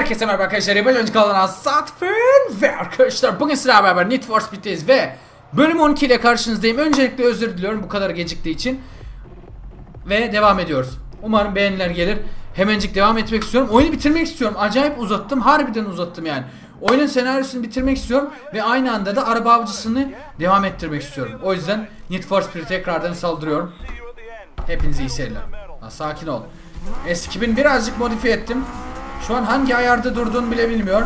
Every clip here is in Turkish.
Herkese merhaba arkadaşlar. Yapacak önce kalan Satfın ve arkadaşlar bugün sizlerle beraber Need for Speed'teyiz ve bölüm 12 ile karşınızdayım. Öncelikle özür diliyorum bu kadar geciktiği için. Ve devam ediyoruz. Umarım beğeniler gelir. Hemencik devam etmek istiyorum. Oyunu bitirmek istiyorum. Acayip uzattım. Harbiden uzattım yani. Oyunun senaryosunu bitirmek istiyorum ve aynı anda da araba avcısını devam ettirmek istiyorum. O yüzden Need for Speed'e tekrardan saldırıyorum. Hepinize iyi seyirler. Ha, sakin ol. S2000 birazcık modifiye ettim. Şu an hangi ayarda durduğunu bile bilmiyor.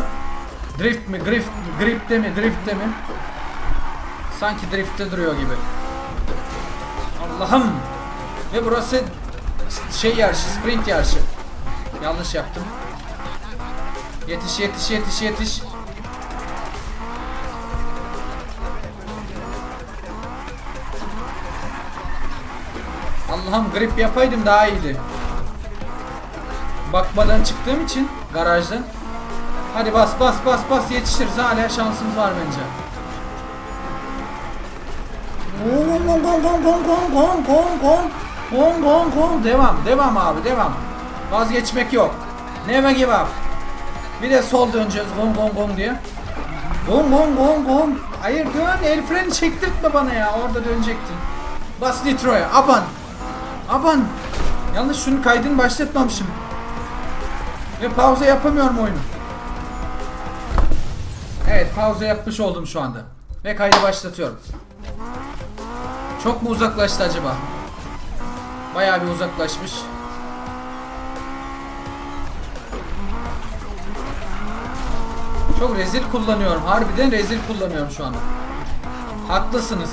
Drift mi, grift, gripte mi, driftte mi? Sanki driftte duruyor gibi. Allah'ım. Ve burası şey yarışı, sprint yarışı. Yanlış yaptım. Yetiş, yetiş, yetiş, yetiş. Allah'ım grip yapaydım daha iyiydi. Bakmadan çıktığım için garajdan. Hadi bas bas bas bas yetişiriz hala şansımız var bence. Gong gong gong gong gong gong gong gong gong gong gong devam devam abi devam. Vazgeçmek yok. Never give up. Bir de sol döneceğiz gong gong gong diye. Gong gong gong gong. Hayır dön el freni çektirtme bana ya orada dönecektin. Bas nitroya aban. Aban. Yalnız şunun kaydını başlatmamışım. Ve pauza yapamıyorum oyunu. Evet pauza yapmış oldum şu anda. Ve kaydı başlatıyorum. Çok mu uzaklaştı acaba? Bayağı bir uzaklaşmış. Çok rezil kullanıyorum. Harbiden rezil kullanıyorum şu anda. Haklısınız.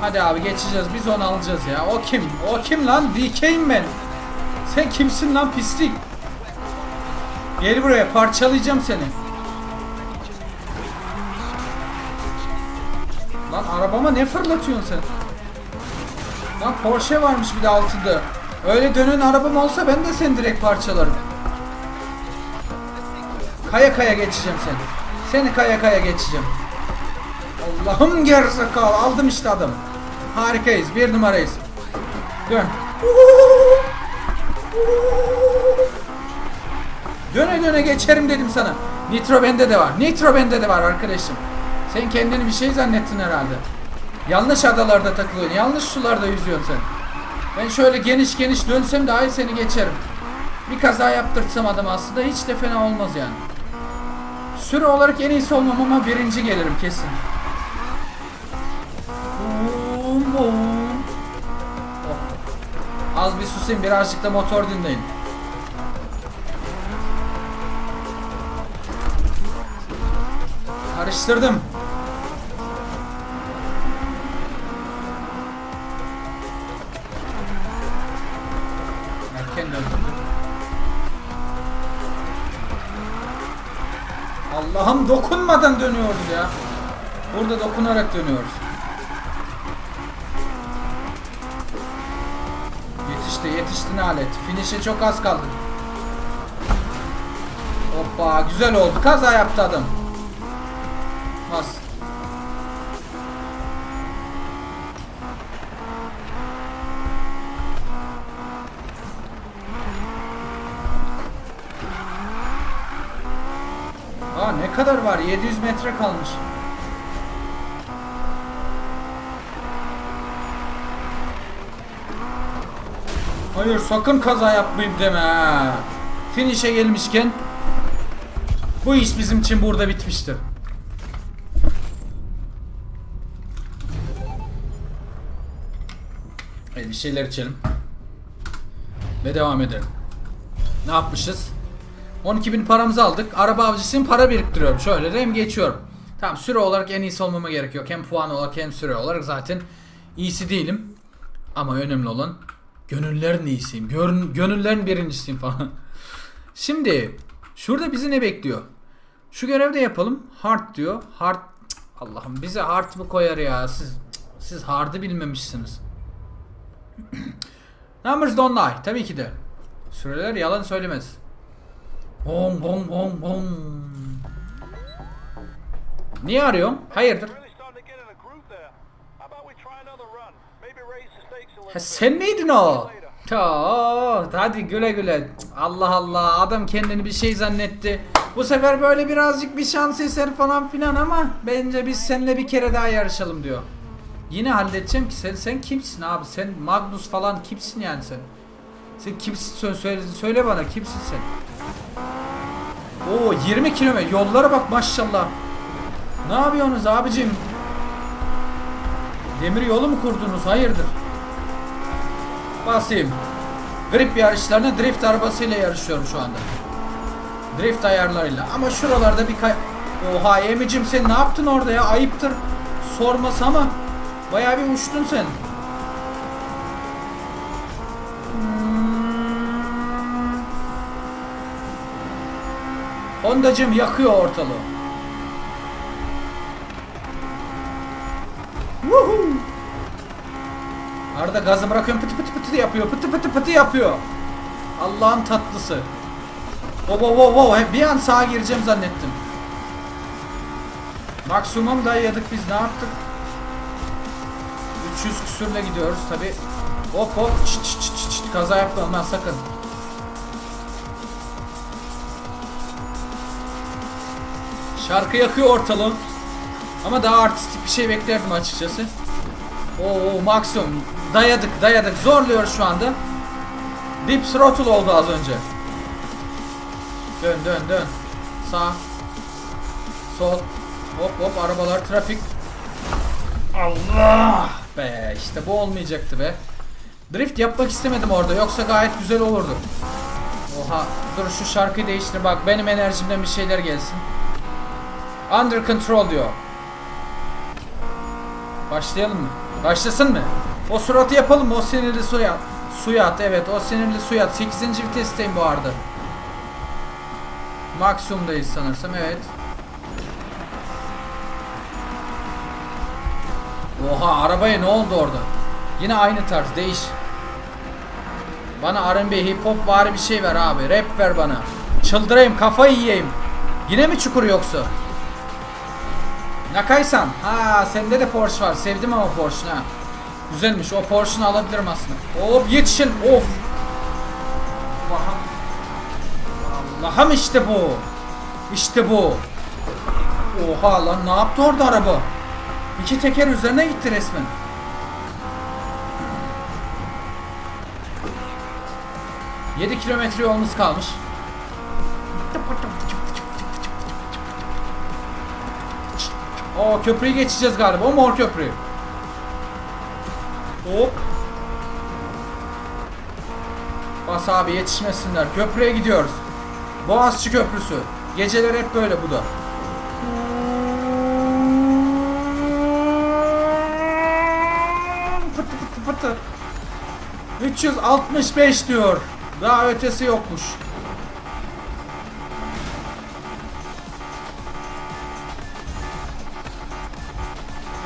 Hadi abi geçeceğiz. Biz onu alacağız ya. O kim? O kim lan? DK'yim ben. Sen kimsin lan pislik? Gel buraya parçalayacağım seni. Lan arabama ne fırlatıyorsun sen? Lan Porsche varmış bir de altında. Öyle dönen arabam olsa ben de seni direkt parçalarım. Kaya kaya geçeceğim seni. Seni kaya kaya geçeceğim. Allah'ım gerizekalı aldım işte adamı. Harikayız bir numarayız. Dön. Döne döne geçerim dedim sana. Nitro bende de var. Nitro bende de var arkadaşım. Sen kendini bir şey zannettin herhalde. Yanlış adalarda takılıyorsun. Yanlış sularda yüzüyorsun sen. Ben şöyle geniş geniş dönsem daha iyi seni geçerim. Bir kaza yaptırtsam adam aslında hiç de fena olmaz yani. Süre olarak en iyisi olmam ama birinci gelirim kesin. Bum bum. Oh. Az bir susayım birazcık da motor dinleyin. Karıştırdım. Erken döndürdüm. Allah'ım dokunmadan dönüyoruz ya. Burada dokunarak dönüyoruz. Yetişti, yetişti alet. Finish'e çok az kaldı. Hoppa, güzel oldu. Kaza yaptı adam. Bas. Aa ne kadar var? 700 metre kalmış. Hayır sakın kaza yapmayayım deme ha. Finish'e gelmişken bu iş bizim için burada bitmiştir. Evet bir şeyler içelim. Ve devam edelim. Ne yapmışız? 12.000 paramızı aldık. Araba avcısıyım para biriktiriyorum. Şöyle de hem geçiyorum. Tamam süre olarak en iyisi olmama gerek yok. Hem puan olarak hem süre olarak zaten iyisi değilim. Ama önemli olan gönüllerin iyisiyim. Gör, gönüllerin birincisiyim falan. Şimdi şurada bizi ne bekliyor? Şu görevi de yapalım. Hard diyor. Hard Allah'ım bize hard mı koyar ya? Siz siz hard'ı bilmemişsiniz. Numbers don't lie. Tabii ki de. Süreler yalan söylemez. Bom bom bom bom. Niye arıyorsun? Hayırdır? Ha, sen miydin o? Oo, hadi güle güle. Allah Allah adam kendini bir şey zannetti. Bu sefer böyle birazcık bir şans eseri falan filan ama bence biz seninle bir kere daha yarışalım diyor. Yine halledeceğim ki sen sen kimsin abi? Sen Magnus falan kimsin yani sen? Sen kimsin söyle, söyle, söyle bana kimsin sen? Oo 20 kilometre yollara bak maşallah. Ne yapıyorsunuz abicim? Demir yolu mu kurdunuz? Hayırdır? Basayım. Grip yarışlarını drift arabasıyla yarışıyorum şu anda. Drift ayarlarıyla. Ama şuralarda bir kay... Oha Emicim sen ne yaptın orada ya? Ayıptır. Sorması ama bayağı bir uçtun sen. Hondacım yakıyor ortalığı. Woohoo! Arada gazı bırakıyorum pıtı pıtı pıtı yapıyor. Pıtı pıtı pıtı yapıyor. Allah'ın tatlısı. Wow wow wow Bir an sağa gireceğim zannettim. Maksimum da yedik biz ne yaptık? 300 küsürle gidiyoruz tabi. Hop hop çıt çıt çıt çıt kaza yapma lan sakın. Şarkı yakıyor ortalığı. Ama daha artistik bir şey beklerdim açıkçası. Oo maksimum. Dayadık dayadık. Zorluyor şu anda. Deep throttle oldu az önce. Dön dön dön. Sağ. Sol. Hop hop arabalar trafik. Allah be işte bu olmayacaktı be. Drift yapmak istemedim orada yoksa gayet güzel olurdu. Oha dur şu şarkıyı değiştir bak benim enerjimden bir şeyler gelsin. Under control diyor. Başlayalım mı? Başlasın mı? O suratı yapalım mı? O sinirli suya. Suya at evet o sinirli suya at. 8. vitesteyim bu arada. Maksimumdayız sanırsam evet. Oha arabaya ne oldu orada? Yine aynı tarz değiş. Bana R&B hip hop var bir şey ver abi. Rap ver bana. Çıldırayım kafayı yiyeyim. Yine mi çukur yoksa? Nakaysan. Ha sende de Porsche var. Sevdim ama Porsche'ni ha. Güzelmiş. O Porsche'ni alabilirim aslında. Hop yetişin. Of. Allah'ım işte bu. İşte bu. Oha lan ne yaptı orada araba? İki teker üzerine gitti resmen. Yedi kilometre yolumuz kalmış. O köprüyü geçeceğiz galiba. O mor köprü. Hop. Bas abi yetişmesinler. Köprüye gidiyoruz. Boğazçı Köprüsü. Geceler hep böyle bu da. 365 diyor. Daha ötesi yokmuş.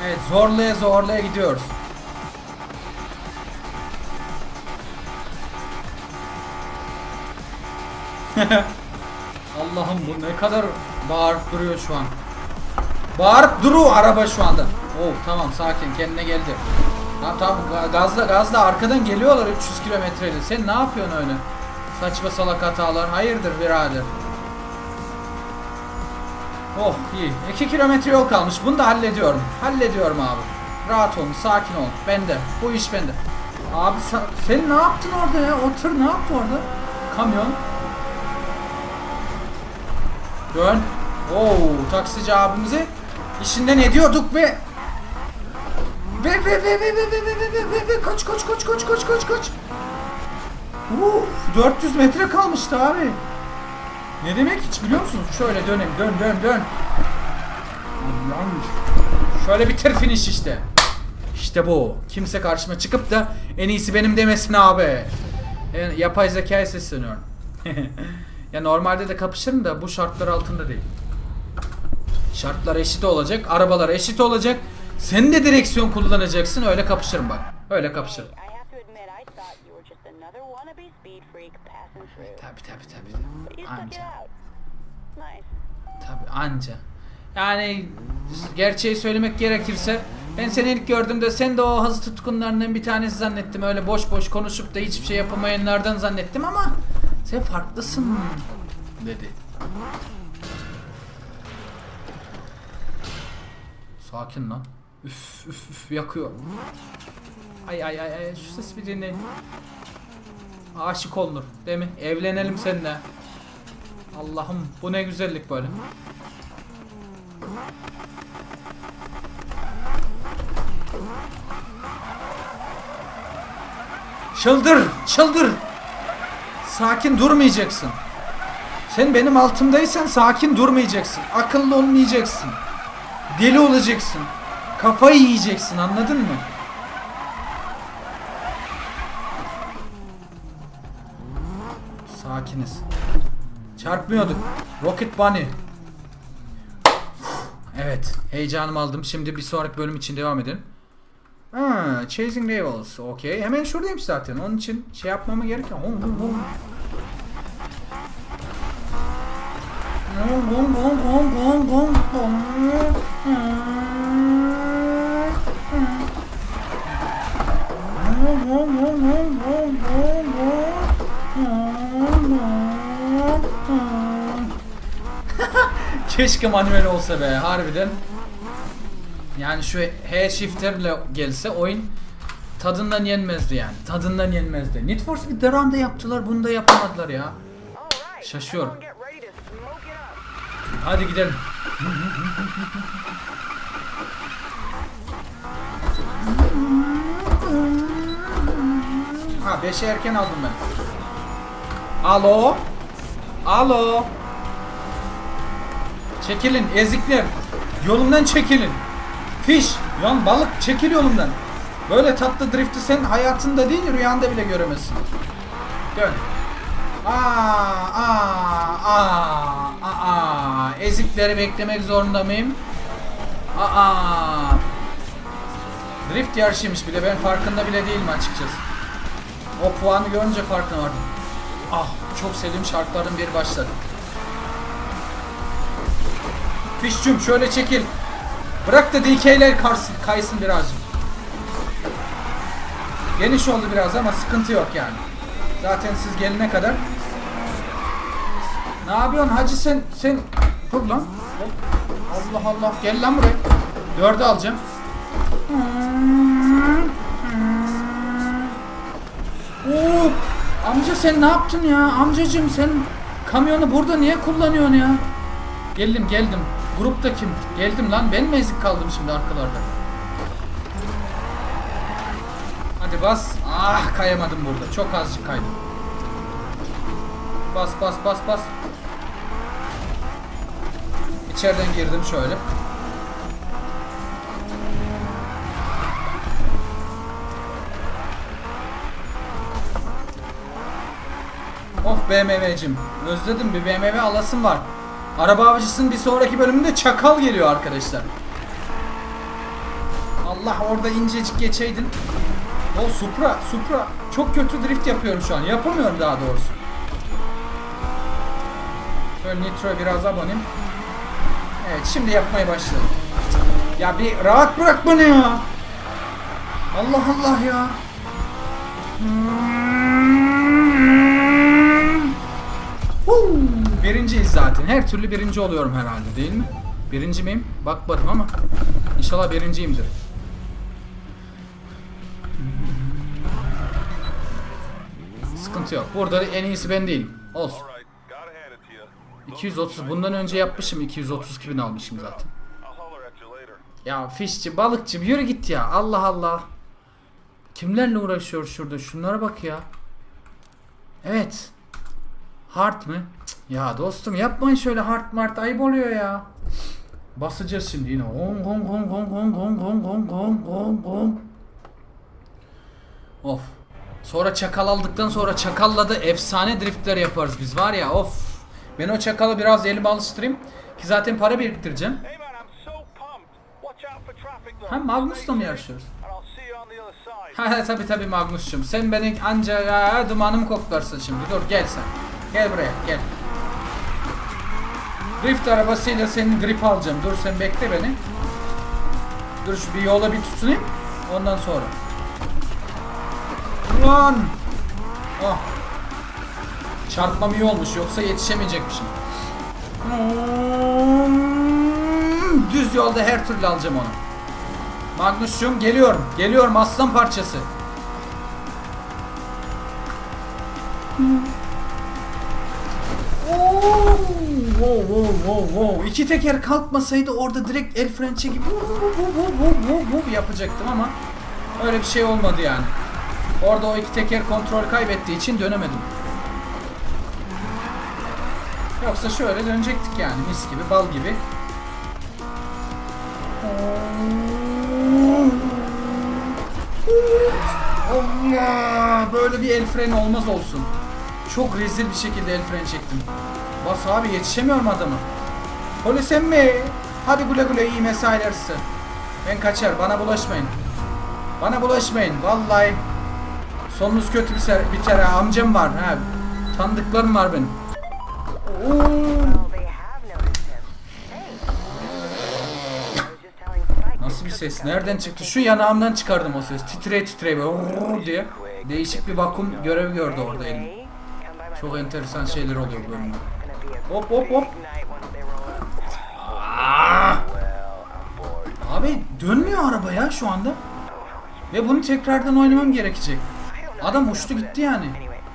Evet zorlaya zorlaya gidiyoruz. Allah'ım bu ne kadar bağırıp duruyor şu an. Bağırıp duru araba şu anda. Oh tamam sakin kendine geldi. Tamam tamam ga- gazla gazla arkadan geliyorlar 300 kilometreyle. Sen ne yapıyorsun öyle? Saçma salak hatalar. Hayırdır birader? Oh iyi. 2 kilometre yol kalmış. Bunu da hallediyorum. Hallediyorum abi. Rahat olun, sakin ol. Bende. Bu iş bende. Abi sen, sen ne yaptın orada ya? O tır ne yaptı orada? Kamyon. Dön. Oo, taksici abimizi işinden ediyorduk be. Ve ve ve ve ve ve ve ve ve ve ve kaç kaç kaç kaç kaç kaç kaç. Uf, 400 metre kalmıştı abi. Ne demek hiç biliyor musunuz? Şöyle dönelim dön dön dön. Allah'ım. Şöyle bitir finish işte. İşte bu. Kimse karşıma çıkıp da en iyisi benim demesin abi. Yani yapay zekaya sesleniyorum. ya normalde de kapışırım da bu şartlar altında değil. Şartlar eşit olacak, arabalar eşit olacak. Sen de direksiyon kullanacaksın, öyle kapışırım bak. Öyle kapışırım. Tabi tabi tabi. Anca. Tabi anca. Yani gerçeği söylemek gerekirse ben seni ilk gördüğümde sen de o hız tutkunlarından bir tanesi zannettim. Öyle boş boş konuşup da hiçbir şey yapamayanlardan zannettim ama sen farklısın dedi. Sakin lan. Üf üf üf yakıyor. Ay ay ay ay şu ses bir dinleyin. Aşık olunur değil mi? Evlenelim seninle. Allah'ım bu ne güzellik böyle. Çıldır, çıldır. Sakin durmayacaksın. Sen benim altımdaysan sakin durmayacaksın. Akıllı olmayacaksın. Deli olacaksın. Kafayı yiyeceksin anladın mı? Sakiniz. Çarpmıyorduk. Rocket Bunny. Evet. Heyecanımı aldım. Şimdi bir sonraki bölüm için devam edelim. Ha, Chasing Levels. Okey. Hemen şuradayım zaten. Onun için şey yapmama gerek yok. Hum, hum, hum. Hum, hum, hum, hum, hum, hum, hum. Keşke manuel olsa be harbiden. Yani şu H shifter'le gelse oyun tadından yenmezdi yani. Tadından yenmezdi. Need for Speed Run'da yaptılar bunu da yapamadılar ya. Şaşıyorum. Hadi gidelim. Ha 5'e erken aldım ben. Alo? Alo? Çekilin ezikler. Yolumdan çekilin. Fiş, yan balık çekil yolumdan. Böyle tatlı drifti sen hayatında değil rüyanda bile göremezsin. Dön. Aa, aa, aa, aa, ezikleri beklemek zorunda mıyım? Aa, drift yarışıymış bile ben farkında bile değilim açıkçası. O puanı görünce farkına vardım. Ah, çok sevdiğim şarkıların biri başladı. Fişçüm şöyle çekil. Bırak da DK'ler karsın, kaysın birazcık. Geniş oldu biraz ama sıkıntı yok yani. Zaten siz gelene kadar. Ne yapıyorsun hacı sen sen dur lan. Allah Allah gel lan buraya. Dördü alacağım. Oo, amca sen ne yaptın ya? Amcacım sen kamyonu burada niye kullanıyorsun ya? Geldim geldim. Grupta kim? Geldim lan ben mi ezik kaldım şimdi arkalarda? Hadi bas. Ah kayamadım burada. Çok azıcık kaydım. Bas bas bas bas. İçeriden girdim şöyle. Of BMW'cim. Özledim bir BMW alasım var. Araba avcısının bir sonraki bölümünde çakal geliyor arkadaşlar. Allah orada incecik geçeydin. O Supra, Supra. Çok kötü drift yapıyorum şu an. Yapamıyorum daha doğrusu. Şöyle Nitro'ya biraz abanayım. Evet şimdi yapmaya başladım. Ya bir rahat bırak beni ya. Allah Allah ya. Zaten. Her türlü birinci oluyorum herhalde değil mi? Birinci miyim? Bakmadım ama. İnşallah birinciyimdir. Sıkıntı yok. Burada en iyisi ben değilim. Olsun. All right, gotta hand it to you. 230. Bundan önce yapmışım. 232 bin almışım zaten. Ya fişçi, balıkçı yürü git ya. Allah Allah. Kimlerle uğraşıyor şurada? Şunlara bak ya. Evet. Hard mı? Cık, Ya dostum yapmayın şöyle hard mart ayıp oluyor ya. Basacağız şimdi yine. Gong gong gong gong gong gong gong gong gong gong gong. Of. Sonra çakal aldıktan sonra çakalla da efsane driftler yaparız biz var ya of. Ben o çakalı biraz elime alıştırayım. Ki zaten para biriktireceğim. Ha Magnus'la mı yarışıyoruz? Ha tabi tabi Magnus'cum. Sen beni anca ya, dumanımı koklarsın şimdi. Dur gel sen. Gel buraya gel. Drift arabasıyla senin grip alacağım. Dur sen bekle beni. Dur şu bir yola bir tutunayım. Ondan sonra. Ulan! Ah. Çarpmam iyi olmuş yoksa yetişemeyecekmişim. Hmm, Düz yolda her türlü alacağım onu. Magnus'cum geliyorum. Geliyorum aslan parçası. Oo, Wow, wow, wow, wow. İki teker kalkmasaydı orada direkt el fren çekip yapacaktım ama öyle bir şey olmadı yani. Orada o iki teker kontrol kaybettiği için dönemedim. Yoksa şöyle dönecektik yani mis gibi bal gibi. Allah! Böyle bir el freni olmaz olsun. Çok rezil bir şekilde el freni çektim. Bas abi yetişemiyorum adamı. Polis emmi. Hadi güle güle iyi mesailer size. Ben kaçar bana bulaşmayın. Bana bulaşmayın vallahi. Sonunuz kötü biter, biter ha. Amcam var ha. Tanıdıklarım var benim. Oo. Nasıl bir ses? Nereden çıktı? Şu yanağımdan çıkardım o ses. Titre titre böyle diye. Değişik bir vakum görevi gördü orada elim. Çok enteresan şeyler oluyor bu bölümde. Hop hop hop. Aa! Abi dönmüyor araba ya şu anda. Ve bunu tekrardan oynamam gerekecek. Adam uçtu gitti yani.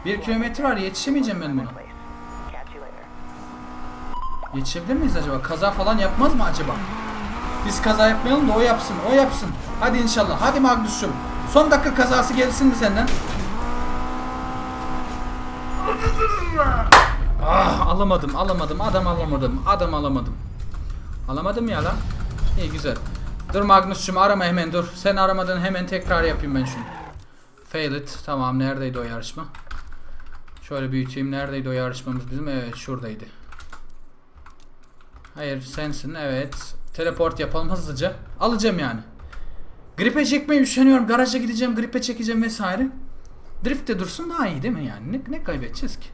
Bir kilometre var yetişemeyeceğim ben buna. Yetişebilir miyiz acaba? Kaza falan yapmaz mı acaba? Biz kaza yapmayalım da o yapsın, o yapsın. Hadi inşallah. Hadi Magnus'cum. Son dakika kazası gelsin mi senden? Ah alamadım, alamadım. Adam alamadım. Adam alamadım. Alamadım ya lan. İyi güzel. Dur Magnus'cum arama hemen dur. Sen aramadan hemen tekrar yapayım ben şunu. Fail it. Tamam neredeydi o yarışma? Şöyle büyüteyim. Neredeydi o yarışmamız bizim? Evet şuradaydı. Hayır sensin evet. Teleport yapalım hızlıca. Alacağım yani. Gripe çekmeye üşeniyorum. Garaja gideceğim, gripe çekeceğim vesaire. Drift de dursun daha iyi değil mi yani? Ne, ne kaybedeceğiz ki?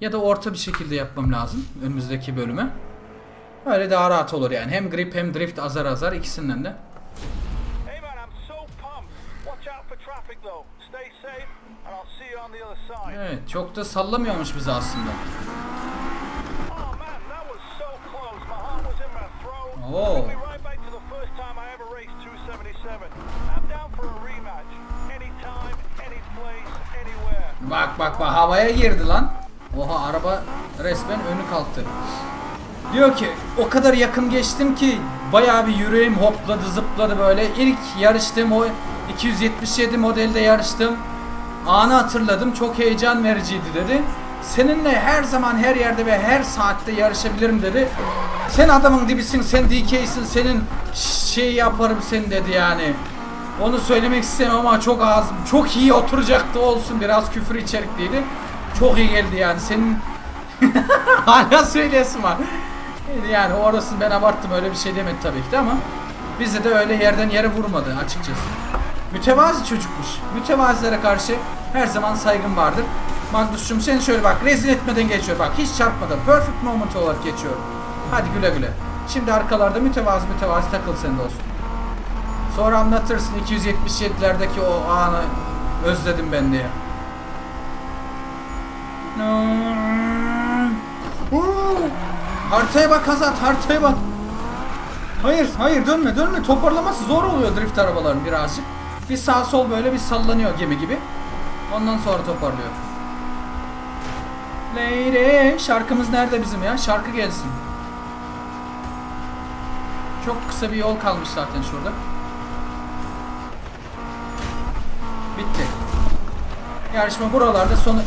Ya da orta bir şekilde yapmam lazım önümüzdeki bölüme. Öyle daha rahat olur yani. Hem grip hem drift azar azar ikisinden de. Evet çok da sallamıyormuş bizi aslında. Oh man, that was so close. My heart was in my throat. Took me right back to the first time I ever raced 277. I'm down for a rematch. Anytime, any place, anywhere. Bak bak bak havaya girdi lan. Oha araba resmen önü kalktı. Diyor ki o kadar yakın geçtim ki bayağı bir yüreğim hopladı zıpladı böyle. İlk yarıştığım o 277 modelde yarıştım. Anı hatırladım çok heyecan vericiydi dedi. Seninle her zaman her yerde ve her saatte yarışabilirim dedi. Sen adamın dibisin sen DK'sin senin şey yaparım sen dedi yani. Onu söylemek istemem ama çok az, çok iyi oturacaktı olsun biraz küfür içerikliydi. Çok iyi geldi yani senin hala söyleyesim var. Yani orasını ben abarttım öyle bir şey demedi tabii ki de ama bize de öyle yerden yere vurmadı açıkçası. Mütevazi çocukmuş. Mütevazilere karşı her zaman saygım vardır. Magnus'cum sen şöyle bak rezil etmeden geçiyor bak hiç çarpmadan perfect moment olarak geçiyor. Hadi güle güle. Şimdi arkalarda mütevazi mütevazi takıl sen olsun. Sonra anlatırsın 277'lerdeki o anı özledim ben diye. Haritaya bak Hazat, haritaya bak. Hayır, hayır dönme, dönme. Toparlaması zor oluyor drift arabaların birazcık. Bir sağ sol böyle bir sallanıyor gemi gibi. Ondan sonra toparlıyor. Lady, şarkımız nerede bizim ya? Şarkı gelsin. Çok kısa bir yol kalmış zaten şurada. Bitti. Yarışma buralarda sonu...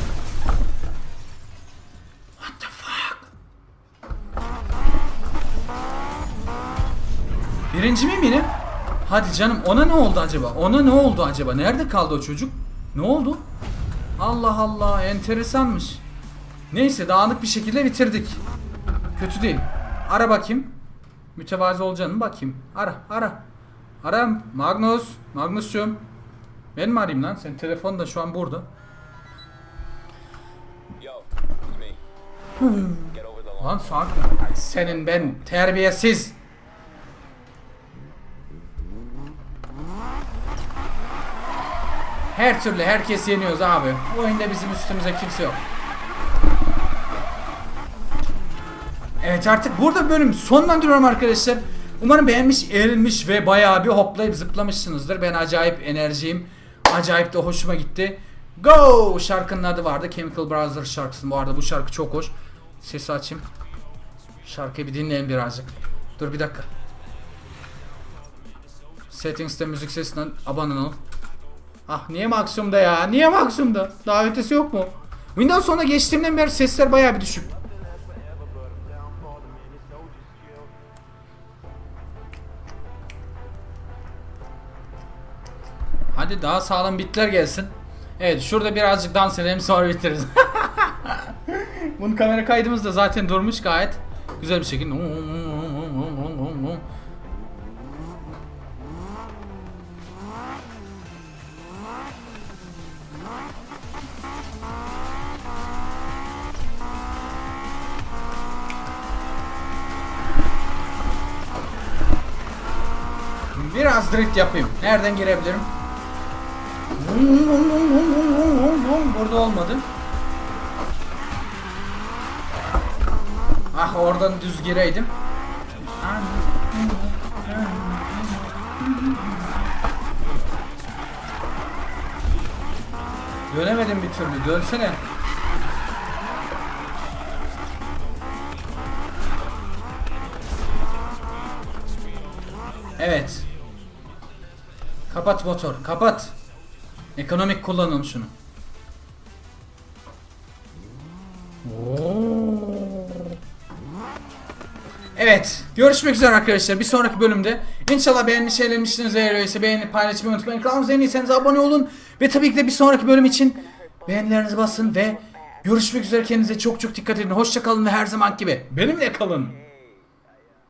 Birinci miyim yine? Hadi canım ona ne oldu acaba? Ona ne oldu acaba? Nerede kaldı o çocuk? Ne oldu? Allah Allah enteresanmış. Neyse dağınık bir şekilde bitirdik. Kötü değil. Ara bakayım. Mütevazi olacağını bakayım. Ara ara. Ara Magnus. Magnus'cum. Ben mi arayayım lan? Senin telefon da şu an burada. Lan. Ay, Senin ben terbiyesiz. Her türlü herkes yeniyoruz abi. Bu oyunda bizim üstümüze kimse yok. Evet artık burada bölüm sonlandırıyorum arkadaşlar. Umarım beğenmiş, eğlenmiş ve bayağı bir hoplayıp zıplamışsınızdır. Ben acayip enerjiyim. Acayip de hoşuma gitti. Go! Şarkının adı vardı. Chemical Brothers şarkısı. Bu arada bu şarkı çok hoş. Sesi açayım. Şarkıyı bir dinleyelim birazcık. Dur bir dakika. Settings'te müzik sesinden abone ol. Ah niye maksimumda ya? Niye maksimumda? Daha ötesi yok mu? Windows 10'a geçtiğimden beri sesler bayağı bir düşük. Hadi daha sağlam bitler gelsin. Evet şurada birazcık dans edelim sonra bitiririz. Bunun kamera kaydımız da zaten durmuş gayet güzel bir şekilde. Biraz drift yapayım. Nereden girebilirim? Burada olmadı. Ah oradan düz gireydim. Dönemedim bir türlü. Dönsene. Evet. Kapat motor. Kapat. Ekonomik kullanalım şunu. Evet. Görüşmek üzere arkadaşlar. Bir sonraki bölümde. İnşallah beğenmiş, eğlenmişsiniz. Eğer öyleyse beğenip paylaşmayı unutmayın. Kanalımıza yeni değilseniz abone olun. Ve tabii ki de bir sonraki bölüm için beğenilerinizi basın ve görüşmek üzere. Kendinize çok çok dikkat edin. Hoşça kalın ve her zaman gibi benimle kalın.